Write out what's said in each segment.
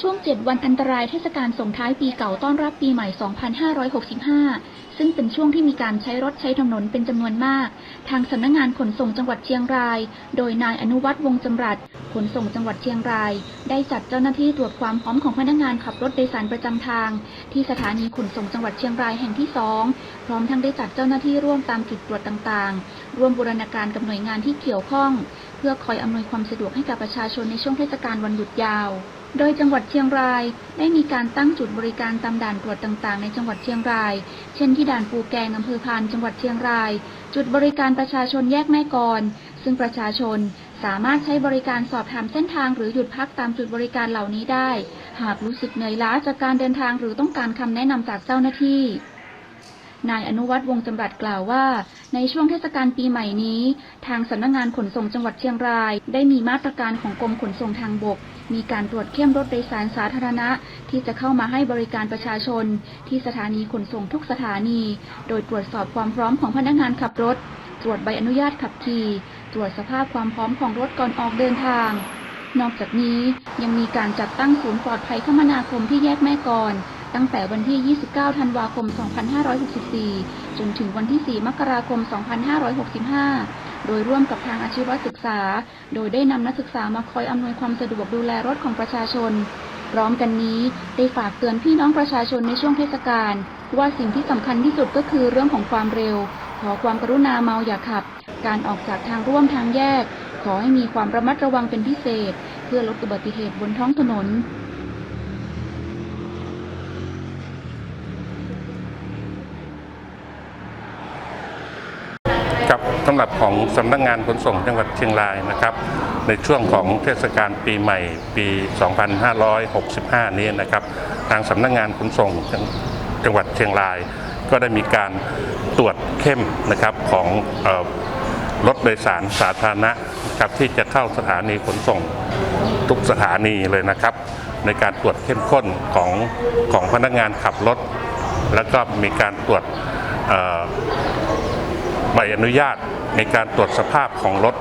ช่วง 7 วันอันตรายเทศกาลส่งท้ายปีเก่าต้อนรับปีใหม่ 2565 ซึ่งเป็นช่วงที่มีการใช้รถใช้ถนนเป็นจำนวนมาก ทางสำนักงานขนส่งจังหวัดเชียงราย โดยนายอนุวัฒน์วงศ์จำรัดขนส่งจังหวัดเชียงราย ได้จัดเจ้าหน้าที่ตรวจความพร้อมของพนักงานขับรถโดยสารประจำทาง ที่สถานีขนส่งจังหวัดเชียงรายแห่งที่ 2 พร้อมทั้งได้จัดเจ้าหน้าที่ร่วมตามจุดตรวจต่างๆ ร่วมบูรณาการกับหน่วยงานที่เกี่ยวข้อง พื่อคอยอำนวยความสะดวกให้กับประชาชนในช่วงเทศกาลวันหยุดยาว โดยจังหวัดเชียงรายได้มีการตั้งจุดบริการตามด่านตรวจต่างๆ ในจังหวัดเชียงราย เช่นที่ด่านปูแกงอำเภอพานจังหวัดเชียงราย จุดบริการประชาชนแยกแม่กลซึ่งประชาชนสามารถใช้บริการสอบถามเส้นทางหรือหยุดพักตามจุดบริการเหล่านี้ได้ หากรู้สึกเหนื่อยล้าจากการเดินทางหรือต้องการคำแนะนำจากเจ้าหน้าที่ นายอนุวัฒน์วงจำรัดกล่าวว่า ในช่วงเทศกาลปีใหม่นี้ ทางสำนักงานขนส่งจังหวัดเชียงราย ได้มีมาตรการของกรมขนส่งทางบก มีการตรวจเข้มรถโดยสารสาธารณะ ที่จะเข้ามาให้บริการประชาชน ที่สถานีขนส่งทุกสถานี โดยตรวจสอบความพร้อมของพนักงานขับรถ ตรวจใบอนุญาตขับขี่ ตรวจสภาพความพร้อมของรถก่อนออกเดินทางนอกจากนี้ยังมีการจัดตั้งศูนย์ปลอดภัยคมนาคมที่แยกแม่กล ตั้งแต่วันที่ 29 ธันวาคม 2564 จนถึงวันที่ 4 มกราคม 2565 โดยร่วมกับทางอาชีวศึกษา โดยได้นำนักศึกษามาคอยอำนวยความสะดวกดูแลรถของประชาชน พร้อมกันนี้ได้ฝากเตือนพี่น้องประชาชนในช่วงเทศกาลว่าสิ่งที่สำคัญที่สุดก็คือเรื่องของความเร็ว ขอความกรุณาเมาอย่าขับ การออกจากทางร่วมทางแยก ขอให้มีความระมัดระวังเป็นพิเศษ เพื่อลดอุบัติเหตุบนท้องถนน ครับสำหรับของสำนักงานขนส่งจังหวัดเชียงรายนะครับ ในช่วงของเทศกาลปีใหม่ปี 2565 นี้นะครับ ทางสำนักงานขนส่งจังจังหวัดเชียงราย ก็ได้มีการตรวจเข้มนะครับของออรถโดยสารสาธารณะครับที่จะเข้าสถานีขนส่งทุกสถานีเลยนะครับ ในการตรวจเข้มข้นของของพนักงานขับรถ แล้วก็มีการตรวจ ใบอนุญาตในการตรวจสภาพของรถ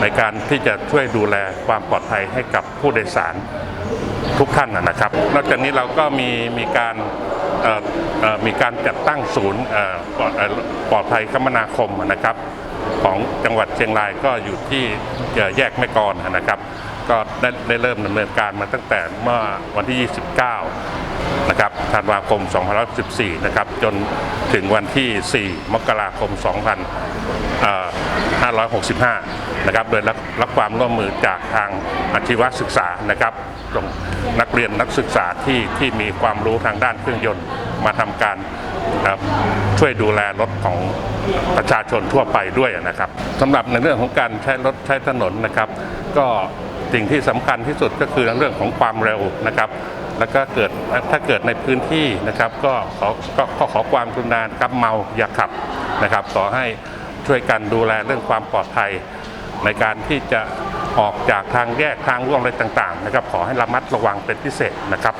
ในการที่จะช่วยดูแลความปลอดภัยให้กับผู้โดยสารทุกท่านนะครับ นอกจากนี้เราก็มีมีการมีการจัดตั้งศูนย์ปลอดภัยคมนาคมนะครับ ของจังหวัดเชียงรายก็อยู่ที่แยกแม่กลนะครับ ก็ได้ได้เริ่มดำเนินการมาตั้งแต่เมื่อวันที่ 29 นะครับธันวาคม 2514 นะครับ จนถึงวันที่ 4 มกราคม 2565 นะครับ โดยรับความร่วมมือจากทางอาชีวศึกษา นะครับนักเรียนนักศึกษาที่ที่มีความรู้ทางด้านเครื่องยนต์มาทำการช่วยดูแลรถของประชาชนทั่วไปด้วยนะครับสำหรับในเรื่องของการใช้รถใช้ถนนนะครับ ก็สิ่งที่สำคัญที่สุดก็คือเรื่องของความเร็วนะครับ แล้วก็เกิดถ้าเกิดในพื้นที่นะครับ ก็ขอก็ขอความกรุณาครับเมาอย่าขับนะครับขอให้ช่วยกันดูแลเรื่องความปลอดภัย ในการที่จะออกจากทางแยกทางร่วมอะไรต่างๆนะครับ ขอให้ระมัดระวังเป็นพิเศษนะครับ